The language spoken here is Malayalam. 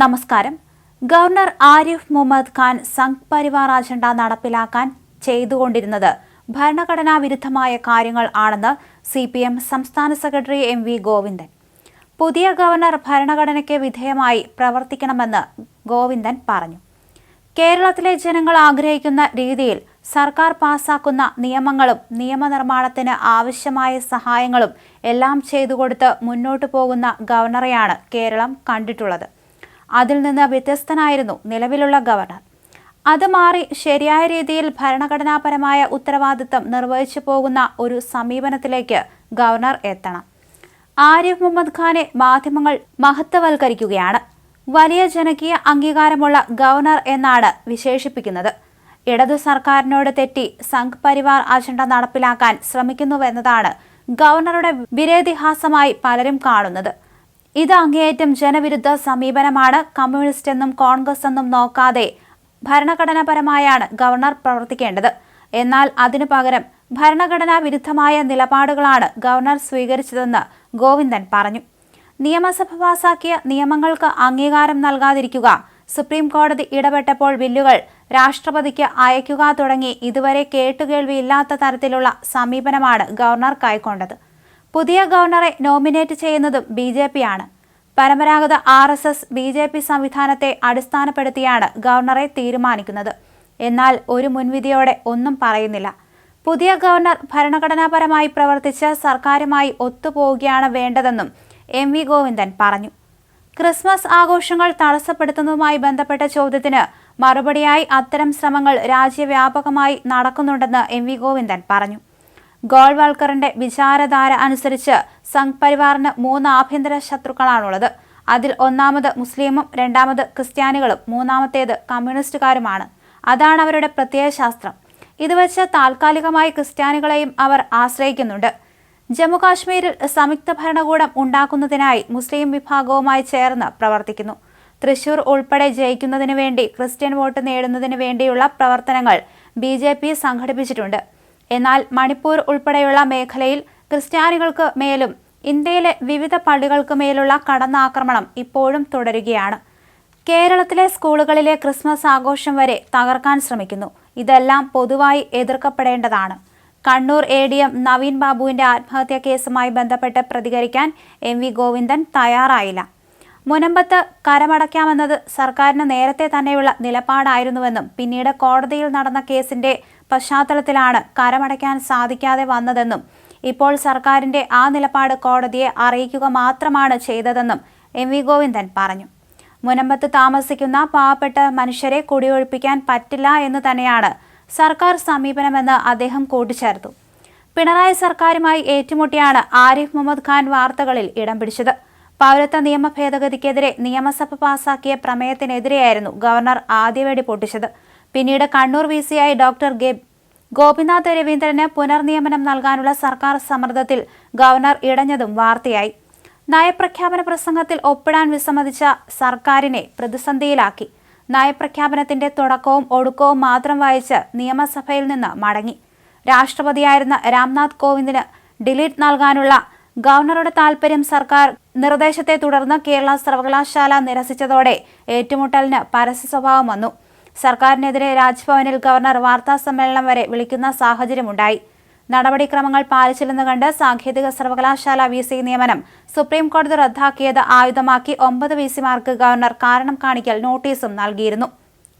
നമസ്കാരം. ഗവർണർ ആരിഫ് മുഹമ്മദ് ഖാൻ സംഘ് പരിവാർ അജണ്ട നടപ്പിലാക്കാൻ ചെയ്തുകൊണ്ടിരുന്നത് ഭരണഘടനാ വിരുദ്ധമായ കാര്യങ്ങൾ ആണെന്ന് സി പി എം സംസ്ഥാന സെക്രട്ടറി എം വി ഗോവിന്ദൻ. പുതിയ ഗവർണർ ഭരണഘടനയ്ക്ക് വിധേയമായി പ്രവർത്തിക്കണമെന്ന് ഗോവിന്ദൻ പറഞ്ഞു. കേരളത്തിലെ ജനങ്ങൾ ആഗ്രഹിക്കുന്ന രീതിയിൽ സർക്കാർ പാസാക്കുന്ന നിയമങ്ങളും നിയമനിർമ്മാണത്തിന് ആവശ്യമായ സഹായങ്ങളും എല്ലാം ചെയ്തു ചെയ്തുകൊടുത്ത് മുന്നോട്ടു പോകുന്ന ഗവർണറെയാണ് കേരളം കണ്ടിട്ടുള്ളത്. അതിൽ നിന്ന് വ്യത്യസ്തനായിരുന്നു നിലവിലുള്ള ഗവർണർ. അത് മാറി ശരിയായ രീതിയിൽ ഭരണഘടനാപരമായ ഉത്തരവാദിത്തം നിർവഹിച്ചു പോകുന്ന ഒരു സമീപനത്തിലേക്ക് ഗവർണർ എത്തണം. ആരിഫ് മുഹമ്മദ് ഖാനെ മാധ്യമങ്ങൾ മഹത്വവൽക്കരിക്കുകയാണ്. വലിയ ജനകീയ അംഗീകാരമുള്ള ഗവർണർ എന്നാണ് വിശേഷിപ്പിക്കുന്നത്. ഇടതു സർക്കാരിനോട് തെറ്റി സംഘ് പരിവാർ അജണ്ട നടപ്പിലാക്കാൻ ശ്രമിക്കുന്നുവെന്നതാണ് ഗവർണറുടെ വിരേതിഹാസമായി പലരും കാണുന്നത്. ഇത് അങ്ങേയറ്റം ജനവിരുദ്ധ സമീപനമാണ്. കമ്മ്യൂണിസ്റ്റ് എന്നും കോൺഗ്രസ് എന്നും നോക്കാതെ ഭരണഘടനാപരമായാണ് ഗവർണർ പ്രവർത്തിക്കേണ്ടത്. എന്നാൽ അതിനു പകരം ഭരണഘടനാ വിരുദ്ധമായ നിലപാടുകളാണ് ഗവർണർ സ്വീകരിച്ചതെന്ന് ഗോവിന്ദൻ പറഞ്ഞു. നിയമസഭ പാസാക്കിയ നിയമങ്ങൾക്ക് അംഗീകാരം നൽകാതിരിക്കുക സുപ്രീം കോടതി ഇടപെട്ടപ്പോൾ ബില്ലുകൾ രാഷ്ട്രപതിക്ക് അയക്കുക തുടങ്ങി ഇതുവരെ കേട്ടുകേൾവിയില്ലാത്ത തരത്തിലുള്ള സമീപനമാണ് ഗവർണർ കൈക്കൊണ്ടത്. പുതിയ ഗവർണറെ നോമിനേറ്റ് ചെയ്യുന്നതും ബി ജെ പി ആണ് പരമ്പരാഗത R S S B J P സംവിധാനത്തെ അടിസ്ഥാനപ്പെടുത്തിയാണ് ഗവർണറെ തീരുമാനിക്കുന്നത്. എന്നാൽ ഒരു മുൻവിധിയോടെ ഒന്നും പറയുന്നില്ല. പുതിയ ഗവർണർ ഭരണഘടനാപരമായി പ്രവർത്തിച്ച് സർക്കാരുമായി ഒത്തുപോവുകയാണ് വേണ്ടതെന്നും എം വി ഗോവിന്ദൻ പറഞ്ഞു. ക്രിസ്മസ് ആഘോഷങ്ങൾ തടസ്സപ്പെടുത്തുന്നതുമായി ബന്ധപ്പെട്ട ചോദ്യത്തിന് മറുപടിയായി അത്തരം ശ്രമങ്ങൾ രാജ്യവ്യാപകമായി നടക്കുന്നുണ്ടെന്ന് എം വി ഗോവിന്ദൻ പറഞ്ഞു. ഗോൾവാൾക്കറിന്റെ വിചാരധാര അനുസരിച്ച് സംഘ് പരിവാറിന് മൂന്ന് ആഭ്യന്തര ശത്രുക്കളാണുള്ളത്. അതിൽ ഒന്നാമത് മുസ്ലിമും രണ്ടാമത് ക്രിസ്ത്യാനികളും മൂന്നാമത്തേത് കമ്മ്യൂണിസ്റ്റുകാരുമാണ്. അതാണ് അവരുടെ പ്രത്യയശാസ്ത്രം ഇത് വെച്ച് താൽക്കാലികമായി ക്രിസ്ത്യാനികളെയും അവർ ആശ്രയിക്കുന്നുണ്ട്. ജമ്മുകാശ്മീരിൽ സംയുക്ത ഭരണകൂടം ഉണ്ടാക്കുന്നതിനായി മുസ്ലിം വിഭാഗവുമായി ചേർന്ന് പ്രവർത്തിക്കുന്നു. തൃശൂർ ഉൾപ്പെടെ ജയിക്കുന്നതിനു വേണ്ടി ക്രിസ്ത്യൻ വോട്ട് നേടുന്നതിനു വേണ്ടിയുള്ള പ്രവർത്തനങ്ങൾ ബി ജെ പി സംഘടിപ്പിച്ചിട്ടുണ്ട്. എന്നാൽ മണിപ്പൂർ ഉൾപ്പെടെയുള്ള മേഖലയിൽ ക്രിസ്ത്യാനികൾക്ക് മേലും ഇന്ത്യയിലെ വിവിധ പള്ളികൾക്ക് മേലുള്ള കടന്നാക്രമണം ഇപ്പോഴും തുടരുകയാണ്. കേരളത്തിലെ സ്കൂളുകളിലെ ക്രിസ്മസ് ആഘോഷം വരെ തകർക്കാൻ ശ്രമിക്കുന്നു. ഇതെല്ലാം പൊതുവായി എതിർക്കപ്പെടേണ്ടതാണ്. Kannur A D M Naveen ബാബുവിന്റെ ആത്മഹത്യാ കേസുമായി ബന്ധപ്പെട്ട് പ്രതികരിക്കാൻ എം വി ഗോവിന്ദൻ തയ്യാറായില്ല. മുനമ്പത്ത് കരമടയ്ക്കാമെന്നത് സർക്കാരിന് നേരത്തെ തന്നെയുള്ള നിലപാടായിരുന്നുവെന്നും പിന്നീട് കോടതിയിൽ നടന്ന കേസിന്റെ പശ്ചാത്തലത്തിലാണ് കരമടയ്ക്കാൻ സാധിക്കാതെ വന്നതെന്നും ഇപ്പോൾ സർക്കാരിന്റെ ആ നിലപാട് കോടതിയെ അറിയിക്കുക മാത്രമാണ് ചെയ്തതെന്നും എം വി ഗോവിന്ദൻ പറഞ്ഞു. മുനമ്പത്ത് താമസിക്കുന്ന പാവപ്പെട്ട മനുഷ്യരെ കുടിയൊഴിപ്പിക്കാൻ പറ്റില്ല എന്ന് തന്നെയാണ് സർക്കാർ സമീപനമെന്ന് അദ്ദേഹം കൂട്ടിച്ചേർത്തു. പിണറായി സർക്കാരുമായി ഏറ്റുമുട്ടിയാണ് ആരിഫ് മുഹമ്മദ് ഖാൻ വാർത്തകളിൽ ഇടം പിടിച്ചത്. പൗരത്വ നിയമ ഭേദഗതിക്കെതിരെ നിയമസഭ പാസാക്കിയ പ്രമേയത്തിനെതിരെയായിരുന്നു ഗവർണർ ആദ്യവേടി പൊട്ടിച്ചത്. പിന്നീട് കണ്ണൂർ വി സിയായി ഡോക്ടർ ഗോപിനാഥ് രവീന്ദ്രന് പുനർനിയമനം നൽകാനുള്ള സർക്കാർ സമ്മർദ്ദത്തിൽ ഗവർണർ ഇടഞ്ഞതും വാർത്തയായി. നയപ്രഖ്യാപന പ്രസംഗത്തിൽ ഒപ്പിടാൻ വിസമ്മതിച്ച സർക്കാരിനെ പ്രതിസന്ധിയിലാക്കി. നയപ്രഖ്യാപനത്തിന്റെ തുടക്കവും ഒടുക്കവും മാത്രം വായിച്ച് നിയമസഭയിൽ നിന്ന് മടങ്ങി. രാഷ്ട്രപതിയായിരുന്ന രാംനാഥ് കോവിന്ദിന് ഡിലീറ്റ് നൽകാനുള്ള ഗവർണറുടെ താൽപര്യം സർക്കാർ നിർദ്ദേശത്തെ തുടർന്ന് കേരള സർവകലാശാല നിരസിച്ചതോടെ ഏറ്റുമുട്ടലിന് പരസ്യ സ്വഭാവം വന്നു. സർക്കാരിനെതിരെ രാജ്ഭവനിൽ ഗവർണർ വാർത്താ സമ്മേളനം വരെ വിളിക്കുന്ന സാഹചര്യമുണ്ടായി. നടപടിക്രമങ്ങൾ പാലിച്ചില്ലെന്ന് കണ്ട് സാങ്കേതിക സർവകലാശാല വി സി നിയമനം സുപ്രീംകോടതി റദ്ദാക്കിയത് ആയുധമാക്കി ഒമ്പത് വി സിമാർക്ക് ഗവർണർ കാരണം കാണിക്കൽ നോട്ടീസും നൽകിയിരുന്നു.